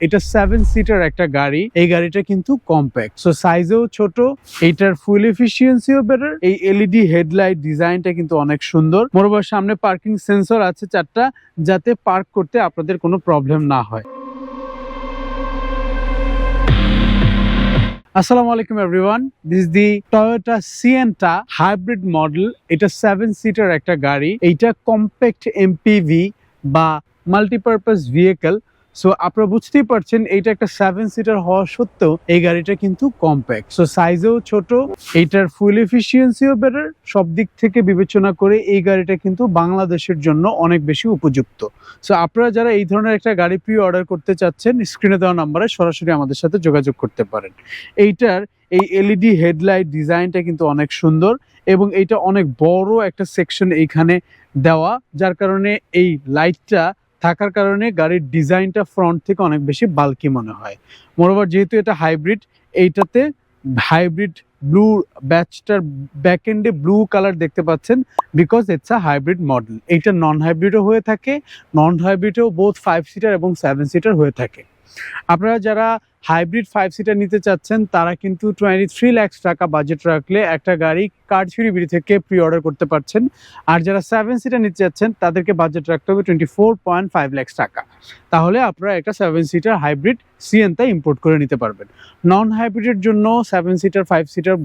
এটা seven seater একটা গাড়ি। এই গাড়িটা কিন্তু কম্প্যাক্ট সো সাইজেও ছোট এইটার ফুল এফিসিয়েন্সিও বেটার এই এলইডি হেডলাইট ডিজাইনটা কিন্তু অনেক সুন্দর। মোরবার সামনে পার্কিং সেন্সর আছে চারটা, যাতে পার্ক করতে আপনাদের কোনো প্রবলেম না হয়। আসসালামু আলাইকুম everyone this the Toyota Sienta hybrid model এটা সেভেন সিটার একটা গাড়ি। এইটা কম্প্যাক্ট এমপিভি বা মাল্টিপারপাস ভেহিকেল সো আপনারা বুঝতেই পারছেন, এইটা একটা সেভেন সিটার হওয়া সত্ত্বেও এই গাড়িটা কিন্তু কম্প্যাক্ট সো সাইজেও ছোট, এইটার ফুল এফিসিয়েন্সিও বেটার সব দিক থেকে বিবেচনা করে এই গাড়িটা কিন্তু বাংলাদেশের জন্য অনেক বেশি উপযুক্ত। সো আপনারা যারা এই ধরনের একটা গাড়ি প্রি অর্ডার করতে চাচ্ছেন স্ক্রিনে দেওয়া নাম্বারে সরাসরি আমাদের সাথে যোগাযোগ করতে পারেন। এইটার এই এলইডি হেডলাইট ডিজাইনটা কিন্তু অনেক সুন্দর এবং এইটা অনেক বড় একটা সেকশন এইখানে দেওয়া, যার কারণে এই লাইটটা থাকার কারণে গাড়ির ডিজাইনটা ফ্রন্ট থেকে অনেক বেশি বাল্কি মনে হয়। মোরবার যেহেতু এটা হাইব্রিড এইটাতে হাইব্রিড ব্লু ব্যাচটার ব্যাক এন্ডে ব্লু কালার দেখতে পাচ্ছেন because it's a hybrid model এইটা নন হাইব্রিডও হয়ে থাকে নন হাইব্রিডও বোথ ফাইভ সিটার এবং সেভেন সিটার হয়ে থাকে। আপনারা যারা হাইব্রিড ফাইভ সিটার নিতে চাচ্ছেন, তারা কিন্তু টোয়েন্টি থ্রি ল্যাক্স টাকা বাজেট রাখলে একটা গাড়ি কার্ডছড়ি বিড়ি থেকে প্রি অর্ডার করতে পারছেন। আর যারা সেভেন সিটার নিতে চাচ্ছেন, তাদেরকে বাজেট রাখতে হবে twenty four point five lakhs টাকা। তাহলে আপনারা একটা seven seater hybrid Sienta import করে নিতে পারবেন। নন হাইব্রিডের জন্য seven seater five seater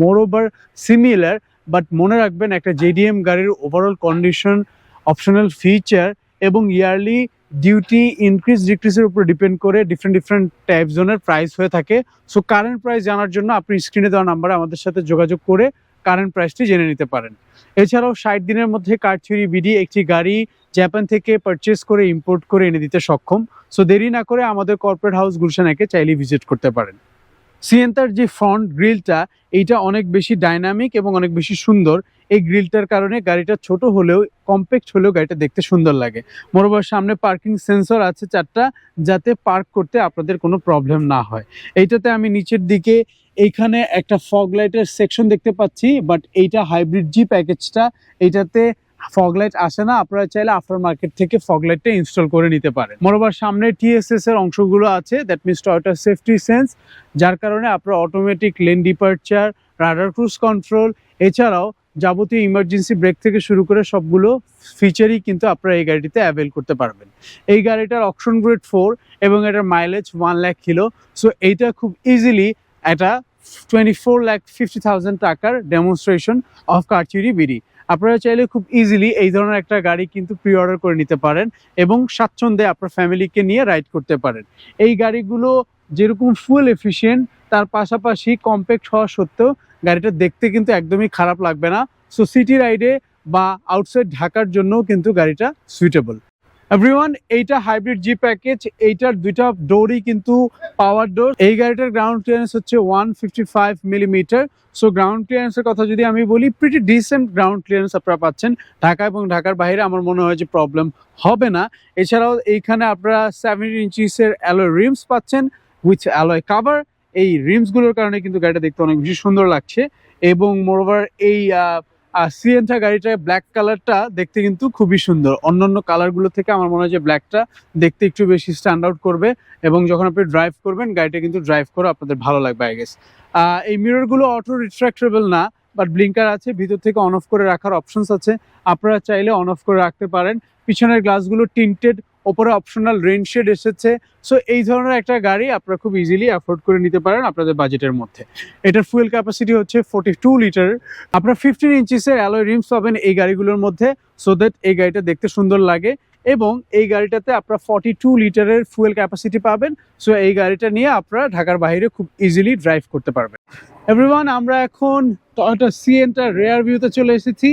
more over similar but মনে রাখবেন একটা জেডিএম গাড়ির ওভারঅল কন্ডিশন অপশনাল ফিচার এবং ইয়ারলি ডিউটি ইনক্রিজ ডিক্রিজের উপর ডিপেন্ড করে ডিফারেন্ট ডিফারেন্ট টাইপ জোনের প্রাইস হয়ে থাকে। সো কারেন্ট প্রাইস জানার জন্য আপনি স্ক্রিনে দেওয়া নাম্বারে আমাদের সাথে যোগাযোগ করে কারেন্ট প্রাইসটি জেনে নিতে পারেন। এছাড়াও ষাট দিনের মধ্যে কারচুরি বিডি একটি গাড়ি জাপান থেকে পারচেস করে ইম্পোর্ট করে এনে দিতে সক্ষম। সো দেরি না করে আমাদের কর্পোরেট হাউস গুলশানাকে চাইলে ভিজিট করতে পারেন। সিএনতার যে ফ্রন্ট গ্রিলটা, এইটা অনেক বেশি ডাইনামিক এবং অনেক বেশি সুন্দর। এই গ্রিলটার কারণে গাড়িটা ছোট হলেও, কম্প্যাক্ট হলেও গাড়িটা দেখতে সুন্দর লাগে। মোরবার সামনে পার্কিং সেন্সর আছে চারটা, যাতে পার্ক করতে আপনাদের কোনো প্রবলেম না হয়। এইটাতে আমি নিচের দিকে, এইখানে একটা ফগ লাইটের সেকশন দেখতে পাচ্ছি, বাট এইটা হাইব্রিড জি প্যাকেজটা, এইটাতে ফগ লাইট আসে না, আপনারা চাইলে আফটার মার্কেট থেকে ফগ লাইটটা ইনস্টল করে নিতে পারেন। মোরবার সামনে টিএসএস এর অংশগুলো আছে that means Toyota safety sense যার কারণে আপনার automatic lane departure radar cruise control এছাড়াও যাবতীয় ইমার্জেন্সি ব্রেক থেকে শুরু করে সবগুলো ফিচারই কিন্তু আপনারা এই গাড়িটিতে অ্যাভেল করতে পারবেন। এই গাড়িটার অপশন গ্রেড ফোর এবং এটার mileage one lakh kilo so এইটা খুব ইজিলি একটা twenty four lakh fifty thousand টাকার ডেমনস্ট্রেশন অফ কারচুরি বিড়ি। আপনারা চাইলে খুব ইজিলি এই ধরনের একটা গাড়ি কিন্তু প্রি অর্ডার করে নিতে পারেন এবং স্বাচ্ছন্দ্যে আপনার ফ্যামিলিকে নিয়ে রাইড করতে পারেন। এই গাড়িগুলো যেরকম ফুল এফিসিয়েন্ট তার পাশাপাশি কম্প্যাক্ট হওয়া সত্ত্বেও গাড়িটা দেখতে কিন্তু একদমই খারাপ লাগবে না। সো সিটি রাইডে বা আউটসাইড ঢাকার জন্যও কিন্তু গাড়িটা সুইটেবল এভরিওয়ান এইটা হাইব্রিড জি প্যাকেজ এইটার দুইটা ডোরই কিন্তু পাওয়ার ডোর এই গাড়িটার গ্রাউন্ড ক্লিয়ারেন্স হচ্ছে one fifty five millimetre so ground ক্লিয়ারেন্সের কথা যদি আমি বলি প্রিটি ডিসেন্ট গ্রাউন্ড ক্লিয়ারেন্স আপনারা পাচ্ছেন। ঢাকা এবং ঢাকার বাইরে আমার মনে হয় যে প্রবলেম হবে না। এছাড়াও এইখানে আপনারা সেভেন্টি ইঞ্চিসের অ্যালয় রিমস পাচ্ছেন উইথ অ্যালয় কাভার এই রিমসগুলোর কারণে কিন্তু গাড়িটা দেখতে অনেক বেশি সুন্দর লাগছে। এবং মোরওভার এই সিএনটা গাড়িটার ব্ল্যাক কালারটা দেখতে কিন্তু খুবই সুন্দর। অন্যান্য কালারগুলো থেকে আমার মনে হয় যে ব্ল্যাকটা দেখতে একটু বেশি স্ট্যান্ড আউট করবে এবং যখন আপনি ড্রাইভ করবেন, গাড়িটা কিন্তু ড্রাইভ করে আপনাদের ভালো লাগবে আই গেস এই মিররগুলো অটো রিট্রাক্টেবল না বাট ব্লিঙ্কার আছে, ভিতর থেকে অন অফ করে রাখার অপশনস আছে। আপনারা চাইলে অন অফ করে রাখতে পারেন। পিছনের গ্লাসগুলো টিন্টেড ওপরে অপশনাল রেন শেড এসেছে। সো এই ধরনের একটা গাড়ি আপনারা খুব ইজিলি অ্যাফোর্ড করে নিতে পারেন আপনাদের বাজেটের মধ্যে। এটার ফুয়েল ক্যাপাসিটি হচ্ছে ফোর্টি টু লিটার আপনারা ফিফটিন ইঞ্চিসের অ্যালয় রিমস পাবেন এই গাড়িগুলোর মধ্যে। সো দ্যাট এই গাড়িটা দেখতে সুন্দর লাগে। এবং এই গাড়িটাতে আপনারা ফর্টি টু লিটারের ফুয়েল ক্যাপাসিটি পাবেন। সো এই গাড়িটা নিয়ে আপনারা ঢাকার বাইরে খুব ইজিলি ড্রাইভ করতে পারবেন। এভরিওয়ান আমরা এখন টয়োটা সিএনটার রেয়ার ভিউতে চলে এসেছি।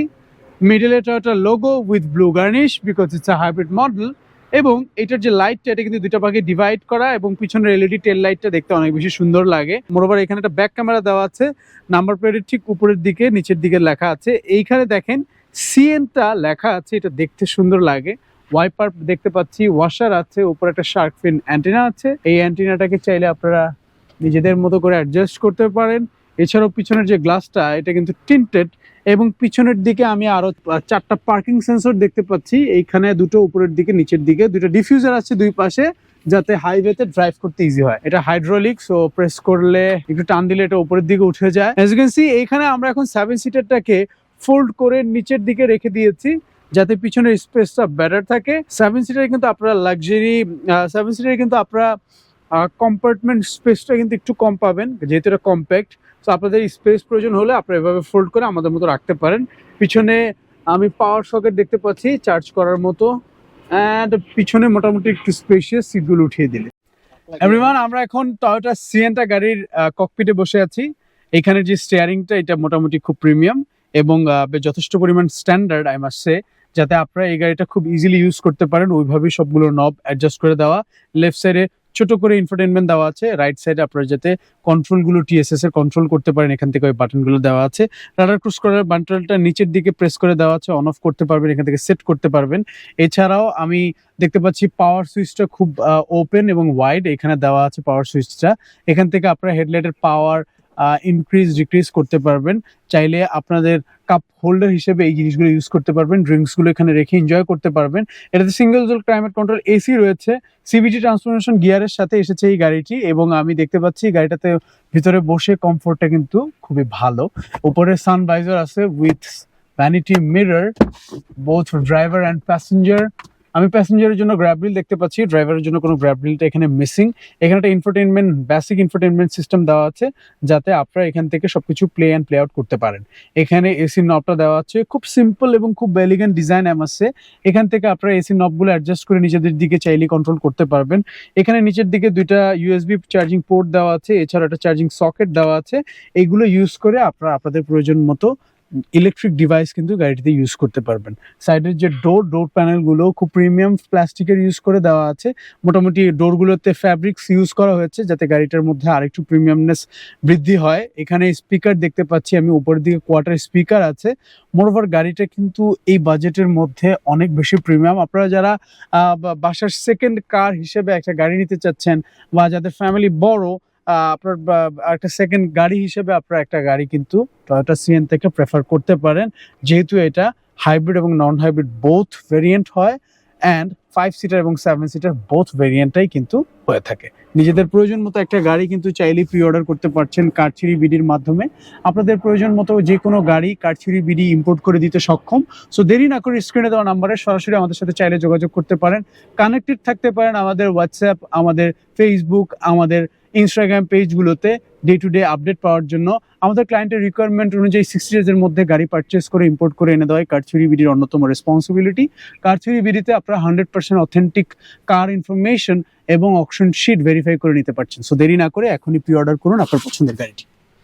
মিডলে Toyota logo with blue garnish because it's a hybrid model এবং এটার যে লাইটটা এটা কিন্তু দুটো ভাগে ডিভাইড করা এবং পিছনের এলইডি টেল লাইটটা দেখতে অনেক বেশি সুন্দর লাগে। মোরোবার এখানে একটা ব্যাক ক্যামেরা দেওয়া আছে। নাম্বার প্লেটের ঠিক উপরের দিকে, নিচের দিকে লেখা আছে। এইখানে দেখেন সিএনটা লেখা আছে, এটা দেখতে সুন্দর লাগে। ওয়াইপার দেখতে পাচ্ছি ওয়াশার আছে, উপরে একটা শার্ক ফিন অ্যান্টেনা আছে। এই অ্যান্টেনাটাকে চাইলে আপনারা নিজেদের মতো করে অ্যাডজাস্ট করতে পারেন। এছাড়াও পিছনের যে গ্লাসটা এটা কিন্তু টিন্টেড এবং পিছনের দিকে আমি আরও চারটা পার্কিং সেন্সর দেখতে পাচ্ছি। এইখানে দুটো উপরের দিকে, নিচের দিকে দুটো ডিফিউজার আছে দুই পাশে যাতে হাইওয়েতে ড্রাইভ করতে ইজি হয়। এটা হাইড্রোলিক সো প্রেস করলে একটু টান দিলে এটা উপরের দিকে উঠে যায়। অ্যাজ ক্যান সি এইখানে আমরা এখন সেভেন সিটারটাকে ফোল্ড করে নিচের দিকে রেখে দিয়েছি, যাতে পিছনের স্পেসটা বেটার থাকে। সেভেন সিটারে কিন্তু আপনারা লাক্সারি সেভেন সিটারে কিন্তু আপনারা কম্পার্টমেন্ট স্পেসটা কিন্তু একটু কম পাবেন, যেহেতু এটা কম্প্যাক্ট তো আপনাদের স্পেস প্রয়োজন হলে আপনারা এভাবে ফোল্ড করে আমাদের মতো রাখতে পারেন। পিছনে আমি পাওয়ার সকেট দেখতে পাচ্ছি চার্জ করার মতো অ্যান্ড পিছনে মোটামুটি একটু স্পেশিয়াস সিটগুলো উঠিয়ে দিলে। এভরিওয়ান আমরা এখন টয়োটা সিএনটা গাড়ির ককপিটে বসে আছি। এখানে যে স্টিয়ারিংটা এটা মোটামুটি খুব প্রিমিয়াম এবং যথেষ্ট পরিমাণ স্ট্যান্ডার্ড আই মাস্ট সে যাতে আপনারা এই গাড়িটা খুব ইজিলি ইউজ করতে পারেন। ওইভাবেই সবগুলো নব অ্যাডজাস্ট করে দেওয়া। লেফট সাইডে ছোট করে ইনফোটেনমেন্ট দেওয়া আছে রাইট সাইডে আপনারা যাতে কন্ট্রোলগুলো টিএসএস এর কন্ট্রোল করতে পারেন, এখান থেকে ওই বাটনগুলো দেওয়া আছে। রাডার ক্রুজ করার বাটনটা নিচের দিকে প্রেস করে দেওয়া আছে অন অফ করতে পারবেন, এখান থেকে সেট করতে পারবেন। এছাড়াও আমি দেখতে পাচ্ছি পাওয়ার সুইচটা খুব ওপেন এবং ওয়াইড এখানে দেওয়া আছে পাওয়ার সুইচটা এখান থেকে আপনারা হেডলাইটের পাওয়ার ইনক্রিজ ডিক্রিজ করতে পারবেন। চাইলে আপনাদের কাপ হোল্ডার হিসেবে এই জিনিসগুলো ইউজ করতে পারবেন। ড্রিঙ্কসগুলো এখানে রেখে এনজয় করতে পারবেন। এটাতে single zone climate control AC রয়েছে। সিবিটি ট্রান্সফরমেশন গিয়ারের সাথে এসেছে এই গাড়িটি এবং আমি দেখতে পাচ্ছি গাড়িটাতে ভিতরে বসে কমফোর্টটা কিন্তু খুবই ভালো। উপরে সানভাইজার আছে with vanity mirror both driver and passenger আমি প্যাসেঞ্জারের জন্য গ্র্যাবরিল দেখতে পাচ্ছি ড্রাইভারের জন্য কোনো গ্র্যাবরিলটা এখানে মিসিং এখানে একটা ইনফোটেনমেন্ট বেসিক ইনফোটেনমেন্ট সিস্টেম দেওয়া আছে, যাতে আপনারা এখান থেকে সবকিছু প্লে অ্যান্ড প্লে আউট করতে পারেন। এখানে এসি নবটা দেওয়া আছে, খুব সিম্পল এবং খুব এলিগেন্ট ডিজাইন এমাসে এখান থেকে আপনারা এসি নবগুলো অ্যাডজাস্ট করে নিজেদের দিকে চাইলে কন্ট্রোল করতে পারবেন। এখানে নিচের দিকে দুইটা ইউএসবি চার্জিং পোর্ট দেওয়া আছে, এছাড়া একটা চার্জিং সকেট দেওয়া আছে। এগুলো ইউজ করে আপনারা আপনাদের প্রয়োজন মতো ইলেকট্রিক ডিভাইস কিন্তু গাড়িটিতে ইউজ করতে পারবেন। সাইডের যে ডোর ডোর প্যানেলগুলো খুব প্রিমিয়াম প্লাস্টিকের ইউজ করে দেওয়া আছে। মোটামুটি ডোরগুলোতে ফ্যাব্রিক্স ইউজ করা হয়েছে যাতে গাড়িটার মধ্যে আরেকটু প্রিমিয়ামনেস বৃদ্ধি হয়। এখানে স্পিকার দেখতে পাচ্ছি, আমি উপরের দিকে কোয়ার্টার স্পিকার আছে। মোরওভার গাড়িটা কিন্তু এই বাজেটের মধ্যে অনেক বেশি প্রিমিয়াম আপনারা যারা বাসার সেকেন্ড কার হিসেবে একটা গাড়ি নিতে চাচ্ছেন বা যাদের ফ্যামিলি বড় আপনার একটা সেকেন্ড গাড়ি হিসেবে আপনারা একটা গাড়ি কিন্তু টয়োটা সিএন থেকে প্রেফার করতে পারেন। যেহেতু এটা হাইব্রিড এবং নন হাইব্রিড বোথ ভেরিয়েন্ট হয় অ্যান্ড ফাইভ সিটার এবং সেভেন সিটার বোথ ভেরিয়েন্টটাই কিন্তু হয়ে থাকে। নিজেদের প্রয়োজন মতো একটা গাড়ি কিন্তু চাইলেই প্রি অর্ডার করতে পারছেন কারচিরি বিডির মাধ্যমে। আপনাদের প্রয়োজন মতো যে কোনো গাড়ি কারচিরি বিডি ইম্পোর্ট করে দিতে সক্ষম। সো দেরি না করে স্ক্রিনে দেওয়া নাম্বারে সরাসরি আমাদের সাথে চাইলে যোগাযোগ করতে পারেন। কানেক্টেড থাকতে পারেন আমাদের হোয়াটসঅ্যাপ আমাদের ফেসবুক আমাদের ইনস্টাগ্রাম পেজগুলোতে ডে টু ডে আপডেট পাওয়ার জন্য আমাদের ক্লায়েন্টের রিকোয়ারমেন্ট অনুযায়ী সিক্সটি ডেজের মধ্যে গাড়ি পারচেস করে ইম্পোর্ট করে এনে দেওয়া কারচুরি বিডির অন্যতম রেসপন্সিবিলিটি কারচুরি বিডিতে আপনারা hundred percent authentic car information এবং অপশন শিট ভেরিফাই করে নিতে পারছেন। সো দেরি না করে এখনই প্রি অর্ডার করুন আপনার পছন্দের গাড়িটি।